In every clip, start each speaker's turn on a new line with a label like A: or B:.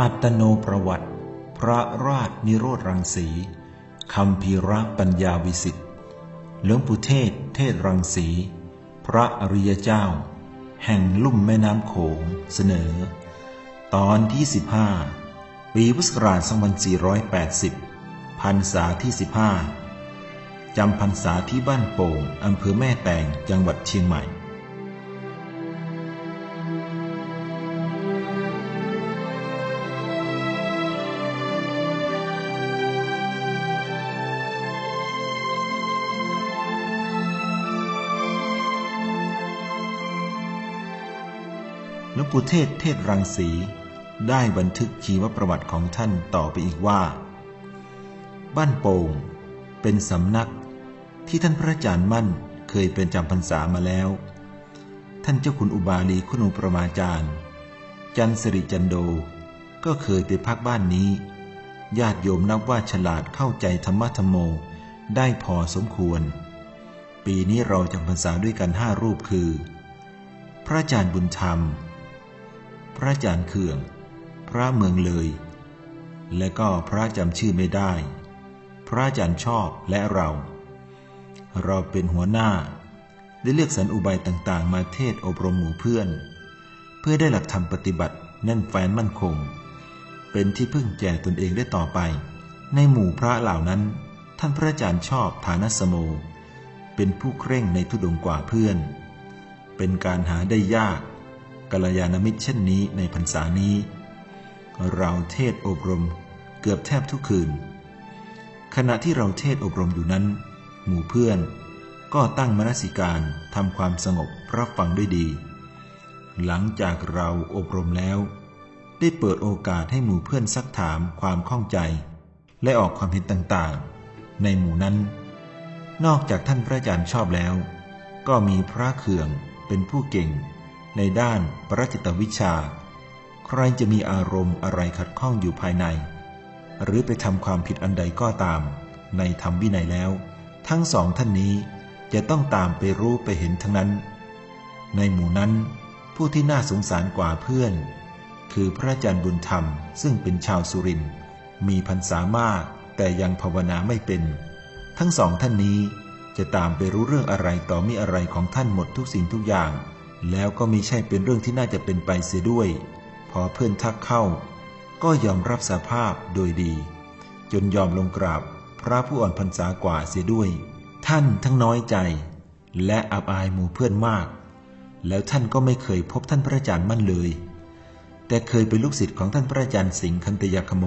A: อัตโนประวัติ พระราชนิโรธรังสีคำพีระปัญญาวิสิทธิ์หลวงปู่เทศ เทศรังสี พระอริยเจ้า แห่งลุ่มแม่น้ำโขงเสนอ ตอนที่ 15 ปีพุทธศักราช2480พรรษาที่ 15จำพรรษาที่บ้านโป่งอำเภอแม่แตงจังหวัดเชียงใหม่ หลวงปู่เทศเทศรังสี ได้บันทึกชีวประวัติของท่านต่อไปอีกว่า บ้านโป่งเป็นสำนักที่ท่านพระอาจารย์มั่นเคยเป็นจำพรรษามาแล้ว ท่านเจ้าคุณอุบาลีคุณูประมาจารย์ จันสริจันโดก็เคยไปพักบ้านนี้ ญาติโยมนับว่าฉลาดเข้าใจธรรมะธรรมโมได้พอสมควร ปีนี้เราจำพรรษาด้วยกันห้ารูปคือ พระอาจารย์บุญธรรม พระอาจารย์เขื่อง พระเมืองเลย และก็พระจำชื่อไม่ได้ พระอาจารย์ชอบและเรา เราเป็นหัวหน้า ได้เลือกสรรอุบายต่างๆ มาเทศอบรมหมู่เพื่อน เพื่อได้หลักธรรมปฏิบัติแน่นแฟ้นมั่นคง เป็นที่พึ่งแก่ตนเองได้ต่อไป ในหมู่พระเหล่านั้น ท่านพระอาจารย์ชอบฐานสโม เป็นผู้เคร่งในทุดงกว่าเพื่อน เป็นการหาได้ยาก กัลยาณมิตรเช่นนี้ในพรรษานี้ เราเทศอบรมเกือบแทบทุกคืน ขณะที่เราเทศอบรมอยู่นั้น หมู่เพื่อนก็ตั้งมนสิการทำความสงบรับฟังด้วยดี หลังจากเราอบรมแล้ว ได้เปิดโอกาสให้หมู่เพื่อนซักถามความข้องใจ และออกความเห็นต่างๆ ในหมู่นั้น นอกจากท่านพระอาจารย์ชอบแล้ว ก็มีพระเขื่องเป็นผู้เก่ง ในด้านปรจิตวิชา ใครจะมีอารมณ์อะไรขัดข้องอยู่ภายใน หรือไปทำความผิดอันใดก็ตาม ในธรรมวินัยแล้ว ทั้งสองท่านนี้จะต้องตามไปรู้ไปเห็นทั้งนั้น ในหมู่นั้น ผู้ที่น่าสงสารกว่าเพื่อน คือพระอาจารย์บุญธรรมซึ่งเป็นชาวสุรินมีพรรษามากแต่ยังภาวนาไม่เป็น ทั้งสองท่านนี้จะตามไปรู้เรื่องอะไรต่อมีอะไรของท่านหมดทุกสิ่งทุกอย่าง แล้วก็มิใช่เป็นเรื่องที่น่าจะเป็นไปเสียด้วย พอเพื่อนทักเข้า ก็ยอมรับสภาพโดยดี จนยอมลงกราบพระผู้อ่อนพรรษากว่าเสียด้วย ท่านทั้งน้อยใจ และอับอายหมู่เพื่อนมาก แล้วท่านก็ไม่เคยพบท่านพระอาจารย์มั่นเลย แต่เคยเป็นลูกศิษย์ของท่านพระอาจารย์สิงห์คันตยาคโม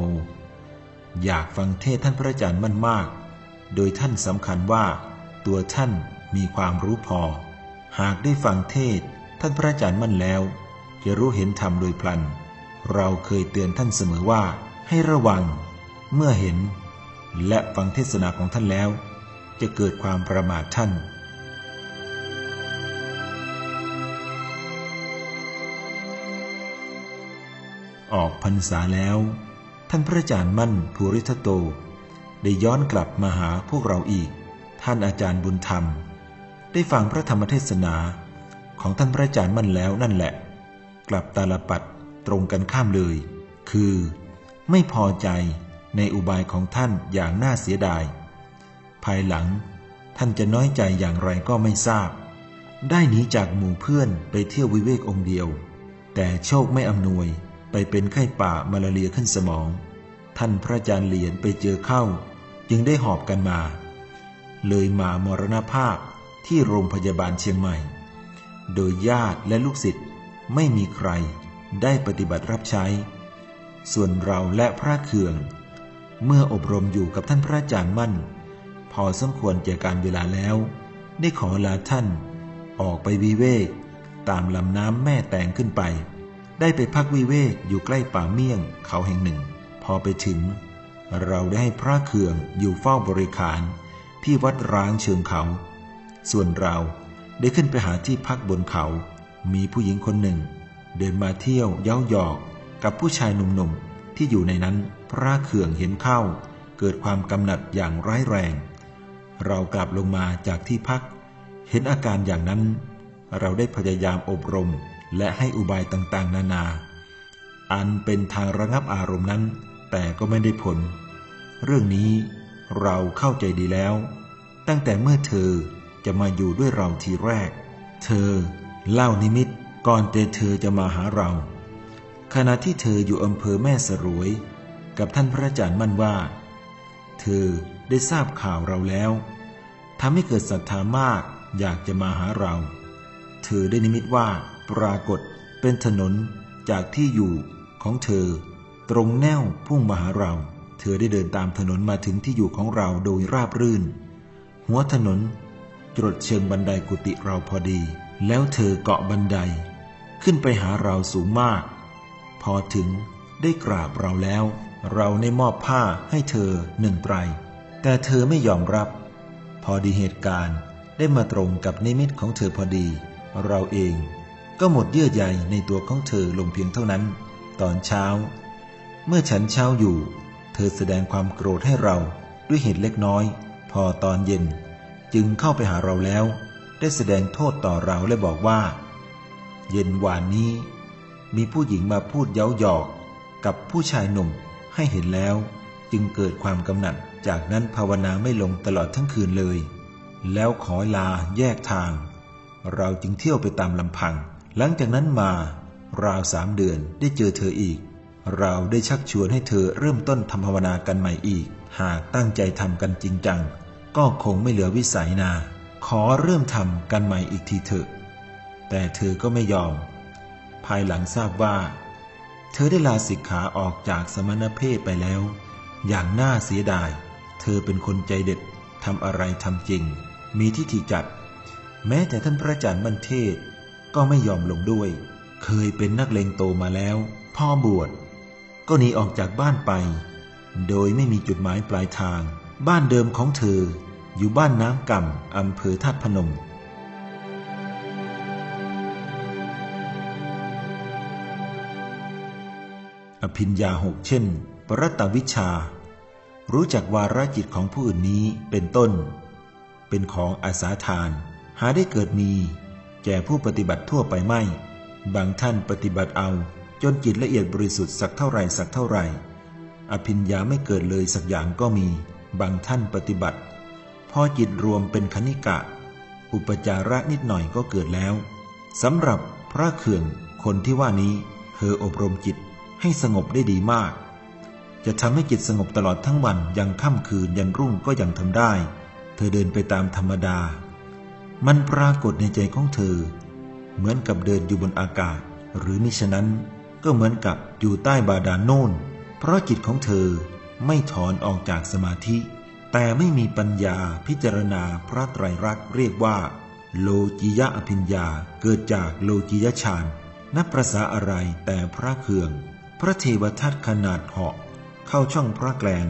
A: อยากฟังเทศท่านพระอาจารย์มั่นมาก โดยท่านสำคัญว่า ตัวท่านมีความรู้พอ หากได้ฟังเทศ ท่านพระอาจารย์มั่นแล้ว จะรู้เห็นธรรมโดยพลัน เราเคยเตือนท่านเสมอว่าให้ระวัง เมื่อเห็น และฟังเทศนาของท่านแล้ว จะเกิดความประมาทท่านออกพรรษาแล้ว ท่านพระอาจารย์มั่นภูริทัตโต ได้ย้อนกลับมาหาพวกเราอีก ท่านอาจารย์บุญธรรม ได้ฟังพระธรรมเทศนา ของท่านพระอาจารย์มั่นแล้วนั่นแหละ กลับตาลปัดตรงกันข้ามเลย คือ ไม่พอใจในอุบายของท่านอย่างน่าเสียดาย ภายหลังท่านจะน้อยใจอย่างไรก็ไม่ทราบ ได้หนีจากหมู่เพื่อนไปเที่ยววิเวกองเดียว แต่โชคไม่อำนวยไปเป็นไข้ป่ามาลาเรียขึ้นสมอง ท่านพระอาจารย์เหรียญไปเจอเข้า จึงได้หอบกันมา เลยมามรณภาพที่โรงพยาบาลเชียงใหม่ โดยญาติและลูกศิษย์ไม่มีใครได้ปฏิบัติรับใช้ ส่วนเราและพระเคือง เมื่ออบรมอยู่กับท่านพระอาจารย์มั่น พอสมควรแก่การเวลาแล้ว ได้ขอลาท่าน ออกไปวิเวก ตามลำน้ำแม่แตงขึ้นไป ได้ไปพักวิเวกอยู่ใกล้ป่าเมี่ยงเขาแห่งหนึ่ง พอไปถึง เราได้ให้พระเคืองอยู่เฝ้าบริขารที่วัดร้างเชิงเขา ส่วนเรา ได้ขึ้นไปหาที่พักบนเขา มีผู้หญิงคนหนึ่ง เดินมาเที่ยวเย้าหยอกกับผู้ชายหนุ่มๆที่อยู่ในนั้นพระเขื่องเห็นเข้า เกิดความกำหนัดอย่างร้ายแรง เรากลับลงมาจากที่พัก เห็นอาการอย่างนั้น เราได้พยายามอบรมและให้อุบายต่างๆ นานา อันเป็นทางระงับอารมณ์นั้น แต่ก็ไม่ได้ผล เรื่องนี้เราเข้าใจดีแล้ว ตั้งแต่เมื่อเธอ จะมาอยู่ด้วยเราทีแรก เธอ เล่านิมิตก่อนแต่เธอจะมาหาเรา ขณะที่เธออยู่อำเภอแม่สรวย กับท่านพระอาจารย์มั่นว่า เธอได้ทราบข่าวเราแล้วทำให้เกิดศรัทธามากอยากจะมาหาเรา เธอได้นิมิตว่าปรากฏเป็นถนนจากที่อยู่ของเธอ ตรงแนวพุ่งมาหาเรา เธอได้เดินตามถนนมาถึงที่อยู่ของเราโดยราบรื่น หัวถนน จรดเชิงบันไดกุฏิเราพอดี แล้วเธอเกาะบันได ขึ้นไปหาเราสูงมาก พอถึงได้กราบเราแล้ว เราได้มอบผ้าให้เธอหนึ่งไตร แต่เธอไม่ยอมรับ พอดีเหตุการณ์ได้มาตรงกับนิมิตของเธอพอดี เราเองก็หมดเยื่อใยในตัวของเธอลงเพียงเท่านั้น ตอนเช้า เมื่อฉันเช้าอยู่ เธอแสดงความโกรธให้เราด้วยเหตุเล็กน้อย พอตอนเย็น จึงเข้าไปหาเราแล้ว ได้แสดงโทษต่อเราและบอกว่า เย็นวานนี้ มีผู้หญิงมาพูดเย้าหยอกกับผู้ชายหนุ่มให้เห็นแล้ว จึงเกิดความกำหนัดจากนั้นภาวนาไม่ลงตลอดทั้งคืนเลย แล้วขอลาแยกทาง เราจึงเที่ยวไปตามลำพัง หลังจากนั้นมาราวสามเดือนได้เจอเธออีก เราได้ชักชวนให้เธอเริ่มต้นทำภาวนากันใหม่อีก หากตั้งใจทำกันจริงจัง ก็คงไม่เหลือวิสัยนา ขอเริ่มทำกันใหม่อีกทีเถอะ แต่เธอก็ไม่ยอม ภายหลังทราบว่า เธอได้ลาสิกขาออกจากสมณเพศไปแล้ว อย่างน่าเสียดาย เธอเป็นคนใจเด็ดทำอะไรทำจริง มีทิฏฐิจัด แม้แต่ท่านพระอาจารย์บันเทศ ก็ไม่ยอมลงด้วย เคยเป็นนักเลงโตมาแล้ว พ่อบวช ก็หนีออกจากบ้านไป โดยไม่มีจุดหมายปลายทาง บ้านเดิมของเธออยู่บ้านน้ำก่ำอำเภอธาตุพนม อภิญญาหกเช่น ปรัตตวิชา รู้จักวาระจิตของผู้อื่นนี้เป็นต้น เป็นของอาสาทาน หาได้เกิดมี แก่ผู้ปฏิบัติทั่วไปไม่ บางท่านปฏิบัติเอาจนจิตละเอียดบริสุทธิ์สักเท่าไรสักเท่าไร อภิญญาไม่เกิดเลยสักอย่างก็มี บางท่านปฏิบัติ พอจิตรวมเป็นคณิกะ อุปจาระนิดหน่อยก็เกิดแล้วสำหรับพระเขื่อนคนที่ว่านี้เธออบรมจิตให้สงบได้ดีมาก จะทำให้จิตสงบตลอดทั้งวันยังค่ำคืนยันรุ่งก็ยังทำได้ เธอเดินไปตามธรรมดา มันปรากฏในใจของเธอ เหมือนกับเดินอยู่บนอากาศ หรือมิฉะนั้นก็เหมือนกับอยู่ใต้บาดาลโน่น เพราะจิตของเธอ ไม่ถอนออกจากสมาธิ แต่ไม่มีปัญญาพิจารณาพระไตรลักษณ์เรียกว่า โลจิยะอภิญญาเกิดจากโลจิยฌานนับประษาอะไรแต่พระเคือง พระเทวทัตขนาดเหาะ เข้าช่องพระแกลง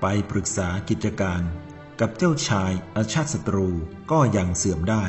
A: ไปปรึกษากิจการ กับเจ้าชายอาชาติศัตรูก็ยังเสื่อมได้